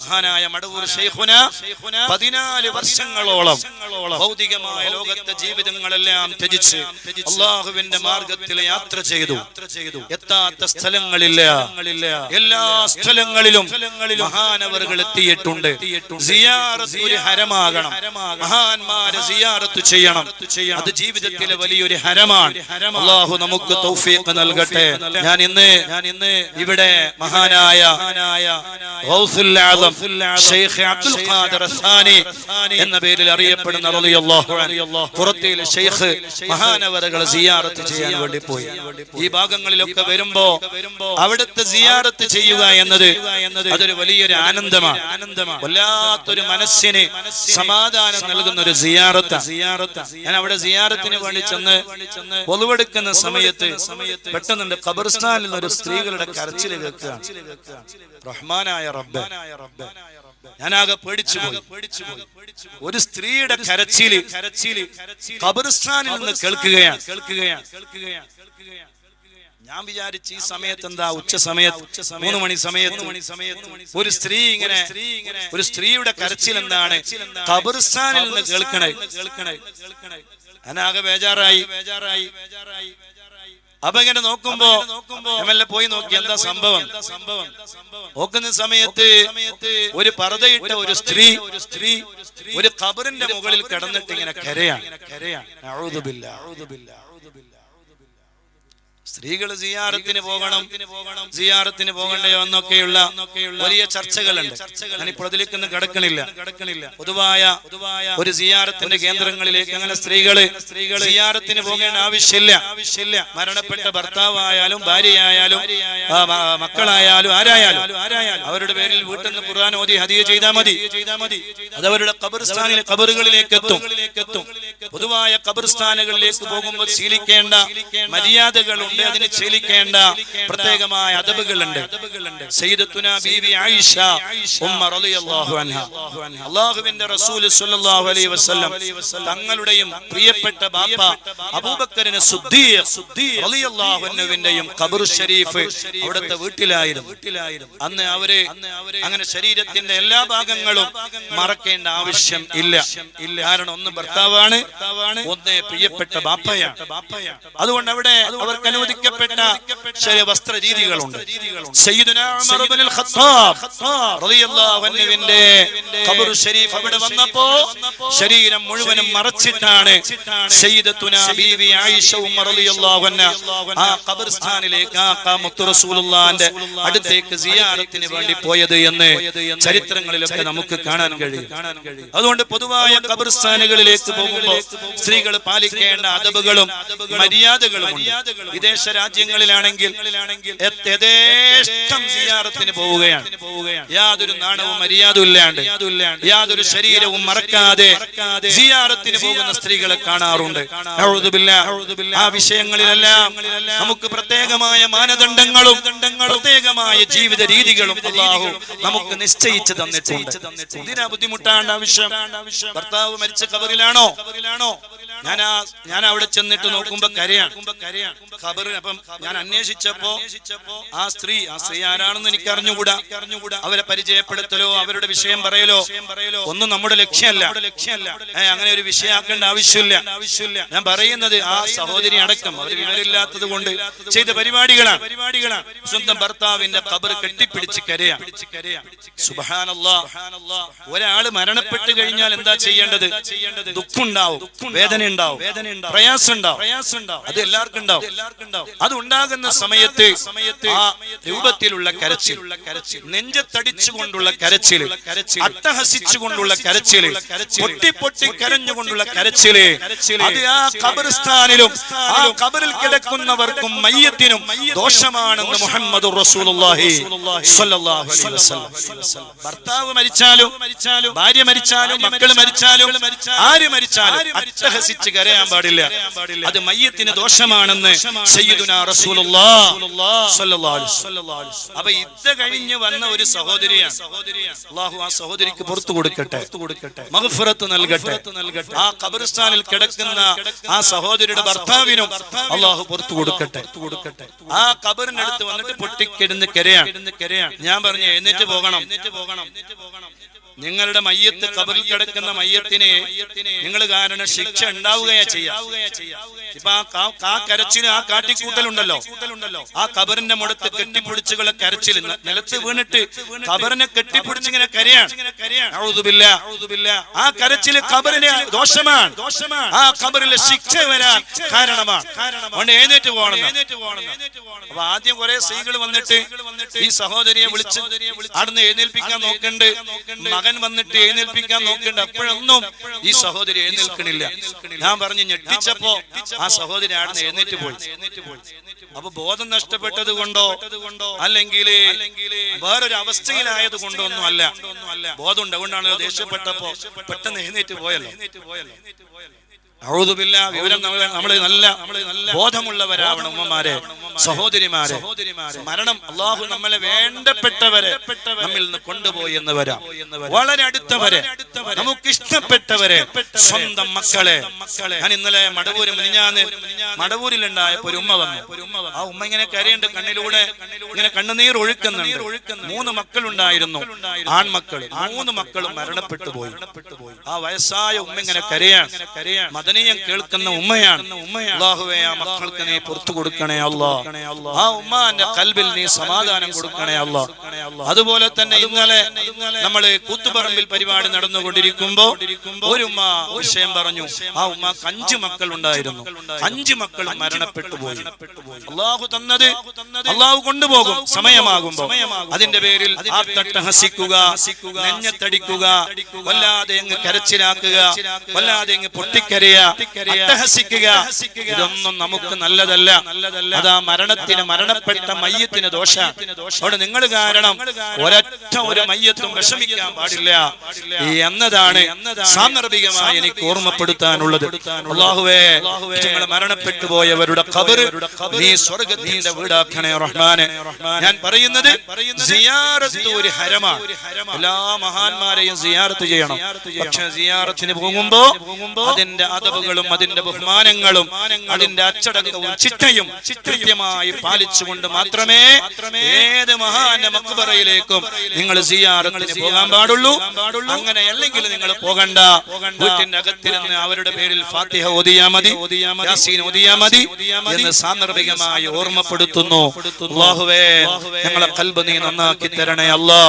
മഹാനായ മടവൂർ ഷെയ്ഖുന പതിനാല് വർഷങ്ങളോളം ഭൗതികമായ ലോകത്തെ ജീവിതങ്ങളെല്ലാം ത്യജിച്ച് അള്ളാഹുവിന്റെ മാർഗത്തിൽ യാത്ര ചെയ്തു. എത്താത്ത സ്ഥലങ്ങളില്ല. എല്ലാ സ്ഥലങ്ങളിലും മഹാനവറുകൾ എത്തിയിട്ടുണ്ട്. ഒരു ഹരമാകണം. മഹാന്മാരെ സിയാറത്ത് ചെയ്യണം. അത് ജീവിതത്തിലെ വലിയൊരു ഹരമാണ്. അള്ളാഹു നമുക്ക് തൗഫീഖ് നൽകട്ടെ. ഞാൻ ഇന്ന് ഞാൻ ഇന്ന് ഇവിടെ മഹാനായ ഗൗസുൽ ആദം ഷെയ്ഖ് അബ്ദുൽ ഖാദിർ സാനി എന്ന പേരിൽ അറിയപ്പെടുന്ന റളിയല്ലാഹു അൻഹു. പുറത്തേൽ ഷെയ്ഖ് മഹാനവരകൾ സിയാറത്ത് ചെയ്യാൻ വേണ്ടി പോയി. ഈ ഭാഗങ്ങളിലൊക്കെ വരുമ്പോ അവിടുത്തെ സിയാറത്ത് ചെയ്യുക എന്നത് അതൊരു വലിയൊരു ആനന്ദമാണ്. വല്ലാത്തൊരു മനസ്സിന് സമാധാനം നൽകുന്ന ഒരു സിയാറത്ത. ഞാൻ അവിടെ സിയാറത്തിന് വേണ്ടി ചെന്ന് ഒളിവെടുക്കുന്ന സമയത്ത് പെട്ടെന്നുണ്ട് ഖബർസ്ഥാനിൽ നിന്ന് ഒരു സ്ത്രീകളുടെ കരച്ചിൽ കേൾക്കുക റഹ്മാനായ റബ്ബ്. ഞാനാകെ പേടിച്ചു പോയി. ഒരു സ്ത്രീയുടെ കരച്ചിൽ കരച്ചിൽ കബറിസ്ഥാനിൽ നിന്ന് കേൾക്കുകയാണ്. കേൾക്കുകയാണ്. കേൾക്കുകയാണ്. കേൾക്കുകയാണ്. ഞാൻ വിചാരിച്ചു ഈ സമയത്ത് എന്താ? ഉച്ച സമയത്ത് മൂന്ന് മണി സമയത്ത് മണി സമയത്ത് ഒരു സ്ത്രീ ഇങ്ങനെ ഒരു സ്ത്രീയുടെ കരച്ചിൽ എന്താണ്? കബറിസ്ഥാനിൽ നിന്ന് കേൾക്കണേ. കേൾക്കണേ കേൾക്കണേ. ഞാനാകെ ബേജാറായി. ബേജാറായി ബേജാറായി. അപ്പൊ ഇങ്ങനെ നോക്കുമ്പോ എല്ലാം പോയി നോക്കി എന്താ സംഭവം? സംഭവം? നോക്കുന്ന സമയത്ത് ഒരു പറതയിട്ട ഒരു സ്ത്രീ ഒരു സ്ത്രീ ഒരു ഖബറിന്റെ മുകളിൽ കിടന്നിട്ട് ഇങ്ങനെ കരയാണ്. കരയാണ്. സ്ത്രീകൾ സിയാറത്തിന് പോകണം. സിയാറത്തിന് പോകണ്ടയോ എന്നൊക്കെയുള്ള വലിയ ചർച്ചകളുണ്ട്. ഞാനിപ്പോൾ അതിലേക്കൊന്നും കിടക്കണില്ല. കിടക്കണില്ല. പൊതുവായ പൊതുവായ ഒരു സിയാറത്തിന്റെ കേന്ദ്രങ്ങളിലേക്ക് അങ്ങനെ സ്ത്രീകൾ സ്ത്രീകൾ സിയാറത്തിന് പോകേണ്ട ആവശ്യമില്ല. ആവശ്യമില്ല. മരണപ്പെട്ട ഭർത്താവായാലും ഭാര്യയായാലും മക്കളായാലും ആരായാലും ആരായാലും അവരുടെ പേരിൽ വീട്ടിൽ നിന്ന് ഖുർആൻ ഓതി ഹദിയ ചെയ്താൽ മതി. ചെയ്താൽ മതി. അത് അവരുടെ കബറുകളിലേക്ക് എത്തും പൊതുവായ ഖബർസ്ഥാനുകളിലേക്ക് പോകുമ്പോൾ ശീലിക്കേണ്ട മര്യാദകളുണ്ട് അതിന് ശീലിക്കേണ്ട പ്രത്യേകമായ അതബുകളുണ്ട് അല്ലാഹുവിന്റെ റസൂൽ അലൈഹി വസല്ലം തങ്ങളുടെയും പ്രിയപ്പെട്ട ബാപ്പ അബൂബക്കറിന് അൻഹുവിന്റെയും ഖബർ ഷരീഫ് അവിടുത്തെ വീട്ടിലായിരുന്നു. അന്ന് അവർ അങ്ങനെ ശരീരത്തിന്റെ എല്ലാ ഭാഗങ്ങളും മറക്കേണ്ട ആവശ്യം ഇല്ല ഇല്ല. കാരണം ഒന്ന് ഭർത്താവാണ് ഒന്ന് പ്രിയപ്പെട്ട ബാപ്പയാണ്. അതുകൊണ്ട് അവിടെ അവർക്ക് അനുവദിക്കപ്പെട്ട ചില വസ്ത്ര രീതികളുണ്ട് ഷരീഫ് അവിടെ വന്നപ്പോ ശരീരം മുഴുവനും മറച്ചിട്ടാണ് ബീവി ആയിഷ ഉമ്മർ റളിയല്ലാഹു അൻഹ. ആ ഖബർസ്ഥാനിലേക്ക് ആ മുത്തു അടുത്തേക്ക് സിയാറത്തിന് വേണ്ടി പോയത് എന്ന് ചരിത്രങ്ങളിലൊക്കെ നമുക്ക് കാണാൻ കഴിയും. അതുകൊണ്ട് പൊതുവായ ഖബർസ്ഥാനുകളിലേക്ക് പോകുമ്പോൾ സ്ത്രീകൾ പാലിക്കേണ്ട അതബുകളും മര്യാദകളും വിദേശ രാജ്യങ്ങളിലാണെങ്കിൽ യഥ- യഥേഷ്ടം സിയാറത്തിന് പോവുകയാണ്. യാതൊരു നാണവും മര്യാദയും ഇല്ലാണ്ട് യാതൊരു ശരീരവും മറക്കാതെ സിയാറത്തിന് പോകുന്ന സ്ത്രീകളെ കാണാറുണ്ട്. ആ വിഷയങ്ങളിലെല്ലാം നമുക്ക് പ്രത്യേകമായ മാനദണ്ഡങ്ങളും പ്രത്യേകമായ ജീവിത രീതികളും അള്ളാഹു നമുക്ക് നിശ്ചയിച്ചു തന്നിട്ടുണ്ട്. ഇതിനാ ബുദ്ധിമുട്ടാണ്ട് ആവശ്യം? ഭർത്താവ് മരിച്ച കബറിലാണോ ആണോ ഞാൻ ആ ഞാൻ അവിടെ ചെന്നിട്ട് നോക്കുമ്പോ കരയാണ്. ഖബറിന് അപ്പം ഞാൻ അന്വേഷിച്ചപ്പോ ആ സ്ത്രീ ആ സ്ത്രീ ആരാണെന്ന് എനിക്ക് അറിഞ്ഞുകൂടാ അവരെ പരിചയപ്പെടുത്തലോ അവരുടെ വിഷയം പറയലോ. ഒന്നും നമ്മുടെ ലക്ഷ്യമല്ല. ലക്ഷ്യമല്ല. അങ്ങനെ ഒരു വിഷയമാക്കേണ്ട ആവശ്യമില്ല. ആവശ്യമില്ല. ഞാൻ പറയുന്നത് ആ സഹോദരി അടക്കം അവർ വിവരമില്ലാത്തത് കൊണ്ട് ചെയ്ത പരിപാടികളാണ്. പരിപാടികളാണ്. സ്വന്തം ഭർത്താവിന്റെ ഖബർ കെട്ടിപ്പിടിച്ച് കരയാ സുബാനല്ലാ ഒരാൾ മരണപ്പെട്ട് കഴിഞ്ഞാൽ എന്താ ചെയ്യേണ്ടത്? ചെയ്യേണ്ടത്? ദുഃഖമുണ്ടാവും വേദന ഉണ്ടാവും പ്രയാസം ഉണ്ടാവും പ്രയാസം ഉണ്ടാവും അത് എല്ലാവർക്കും ഉണ്ടാവും എല്ലാവർക്കും ഉണ്ടാവും അത് ഉണ്ടാകുന്ന സമയത്ത് സമയത്ത് ആ രൂപത്തിലുള്ള കരച്ചിൽ നെഞ്ചത്തടിച്ചുകൊണ്ടുള്ള കരച്ചിൽ അട്ടഹസിച്ചുകൊണ്ടുള്ള കരച്ചിൽ പൊട്ടി പൊട്ടി കരഞ്ഞുകൊണ്ടുള്ള കരച്ചിൽ. അത് ആ ഖബർസ്ഥാനിലും ആ ഖബറിൽ കിടക്കുന്നവർക്കും മയ്യത്തിനും ദോഷമാണെന്ന് മുഹമ്മദ് ഭർത്താവ് മരിച്ചാലും ഭാര്യ മരിച്ചാലും മക്കൾ മരിച്ചാലും ആര് മരിച്ചാലും അട്ടഹസിച്ച് മുഖത്തടിച്ച് കരയാൻ പാടില്ല. അത് മയ്യത്തിന് ദോഷമാണെന്ന്. അപ്പൊ ഇത് കഴിഞ്ഞ് വന്ന ഒരു സഹോദരിയാണ്. അള്ളാഹു ആ സഹോദരിക്ക് പുറത്തു കൊടുക്കട്ടെ. മഹഫുറത്ത് നൽകട്ടെ. ആ ഖബർസ്ഥാനിൽ കിടക്കുന്ന ആ സഹോദരിയുടെ ഭർത്താവിനും അള്ളാഹു പുറത്തു കൊടുക്കട്ടെ. ആ ഖബറിന്റെ അടുത്ത് വന്നിട്ട് പൊട്ടിക്കിടന്ന് കരയാണ്. ഞാൻ പറഞ്ഞു എന്നിട്ട് പോകണം എന്നിട്ട് പോകണം. നിങ്ങളുടെ മയ്യത്ത് കബറിൽ കിടക്കുന്ന മയ്യത്തിനെ നിങ്ങൾ കാരണം ശിക്ഷ ഉണ്ടാവുകയാ ചെയ്യാം. ഇപ്പൊ ആ കാ- ആ കാട്ടിക്കൂട്ടലുണ്ടല്ലോ. ആ കബറിന്റെ മുടത്ത് കെട്ടിപ്പിടിച്ചുകളെ കരച്ചിൽ നിലത്ത് വീണിട്ട് കബറിനെ കെട്ടിപ്പിടിച്ചിങ്ങനെ കരയാണ്. ആ കരച്ചിൽ കബറിനെ ദോഷമാണ്. ആ കബറിലെ ശിക്ഷ വരാൻ കാരണമാണ്. എഴുന്നേറ്റ് പോകണം അപ്പൊ ആദ്യം കുറെ സ്ത്രീകൾ വന്നിട്ട് ഈ സഹോദരിയെ വിളിച്ച് അവിടുന്ന് എഴുന്നേൽപ്പിക്കാൻ നോക്കണ്ട്. മകൻ വന്നിട്ട് എഴുന്നേൽപ്പിക്കാൻ നോക്കണ്ട്. അപ്പോഴൊന്നും ഈ സഹോദരി എഴുന്നേൽക്കണില്ല ഞാൻ പറഞ്ഞു ഞെട്ടിച്ചപ്പോ ആ സഹോദരി അവിടുന്ന് എഴുന്നേറ്റ് പോയി. അപ്പൊ ബോധം നഷ്ടപ്പെട്ടത് കൊണ്ടോ? അല്ലെങ്കിൽ വേറൊരു അവസ്ഥയിലായത് കൊണ്ടോ ഒന്നും അല്ല ബോധം ഉണ്ട് അതുകൊണ്ടാണല്ലോ ദേഷ്യപ്പെട്ടപ്പോ പെട്ടെന്ന് എഴുന്നേറ്റ് പോയല്ലോ. ഔദുബില്ല വിവരം നമ്മൾ നല്ല ബോധമുള്ളവരാവണം ഉമ്മമാരെ സഹോദരിമാരെ. മരണം അള്ളാഹു നമ്മളെ വേണ്ടപ്പെട്ടവരെ നമ്മിൽ നിന്ന് കൊണ്ടുപോയി എന്ന് വരാം വളരെ അടുത്തവരെ. നമുക്ക് ഇഷ്ടപ്പെട്ടവരെ സ്വന്തം മക്കളെ. ഞാൻ ഇന്നലെ മടവൂര് മിനിഞ്ഞാന്ന് മടവൂരിലുണ്ടായപ്പോ ഒരു ഉമ്മ വന്നു. ആ ഉമ്മ ഇങ്ങനെ കരയുണ്ട് കണ്ണിലൂടെ ഇങ്ങനെ കണ്ണുനീർ ഒഴുക്കുന്നുണ്ട്. മൂന്ന് മക്കളുണ്ടായിരുന്നു. ആൺമക്കൾ മൂന്ന് മക്കളും മരണപ്പെട്ടു പോയി. ആ വയസ്സായ ഉമ്മ ഇങ്ങനെ കരയാണ്. മദനീയം കേൾക്കുന്ന ഉമ്മയാണ്. അള്ളാഹുവേ ആ മക്കൾക്ക് നീ പുറത്തു കൊടുക്കണേ അല്ലാ ആ ഉമ്മാന്റെ കൽബിൽ നീ സമാധാനം കൊടുക്കണേ അല്ലാ അതുപോലെ തന്നെ ഇന്നലെ നമ്മൾ കൂത്തുപറമ്പിൽ പരിപാടി നടന്നുകൊണ്ടിരിക്കുമ്പോ ഒരു ഉമ്മ വിഷയം പറഞ്ഞു. ആ ഉമ്മ അഞ്ചു മക്കൾ ഉണ്ടായിരുന്നു അഞ്ചു മക്കൾ മരണപ്പെട്ടു പോയി. അള്ളാഹു തന്നത് അള്ളാഹു കൊണ്ടുപോകും. സമയമാകുമ്പോ അതിന്റെ പേരിൽ ഹസിക്കുക നെഞ്ഞത്തടിക്കുക വല്ലാതെ അങ്ങ് കരച്ചിലാക്കുക വല്ലാതെ അങ്ങ് പൊട്ടിക്കരയ അട്ടഹസിക്കുക ഇതൊന്നും നമുക്ക് നല്ലതല്ല. അതാ മരണത്തിന് മരണപ്പെട്ട മയ്യത്തിന് ദോഷ. അവിടെ നിങ്ങൾ കാരണം ഒരൊറ്റ ഒരു മയ്യത്തും വിഷമിക്കാൻ പാടില്ല. ഈ എന്നതാണ് സാന്ദർഭികമായി എനിക്ക് ഓർമ്മപ്പെടുത്താനുള്ളത്. അള്ളാഹുവേ മരണപ്പെട്ടു പോയവരുടെ ഖബറ് നീ സ്വർഗത്തിന്റെ വീടാക്കണേ റഹ്മാനെ. ഞാൻ പറയുന്നത് സിയാറത്ത് ഒരു ഹരമാണ് എല്ലാ മഹാന്മാരെയും സിയാറത്ത് ചെയ്യണം. പക്ഷെ സിയാറത്തിന് പോകുമ്പോ അതിന്റെ അതവുകളും അതിന്റെ ബഹുമാനങ്ങളും അതിന്റെ അച്ചടക്കവും ചിട്ടയും കൃത്യമായി പാലിച്ചുകൊണ്ട് മാത്രമേ ഏത് മഹാന്റെ മക്ബറയിലേക്കും നിങ്ങൾ സിയാറത്തിന് പോകാൻ പാടുള്ളൂ. അങ്ങനെ അല്ലെങ്കിൽ നിങ്ങൾ പോകണ്ട. വീട്ടിന്റെ അകത്തിരുന്ന് അവരുടെ പേരിൽ ഫാത്തിഹ ഓതിയാ മതി യാസീൻ ഓതിയാ മതി എന്ന് സാന്ദർഭികമായി ഓർമ്മപ്പെടുത്തുന്നു. ഞങ്ങളെ കൽബ് നീ നന്നാക്കി തരണേ അല്ലാ.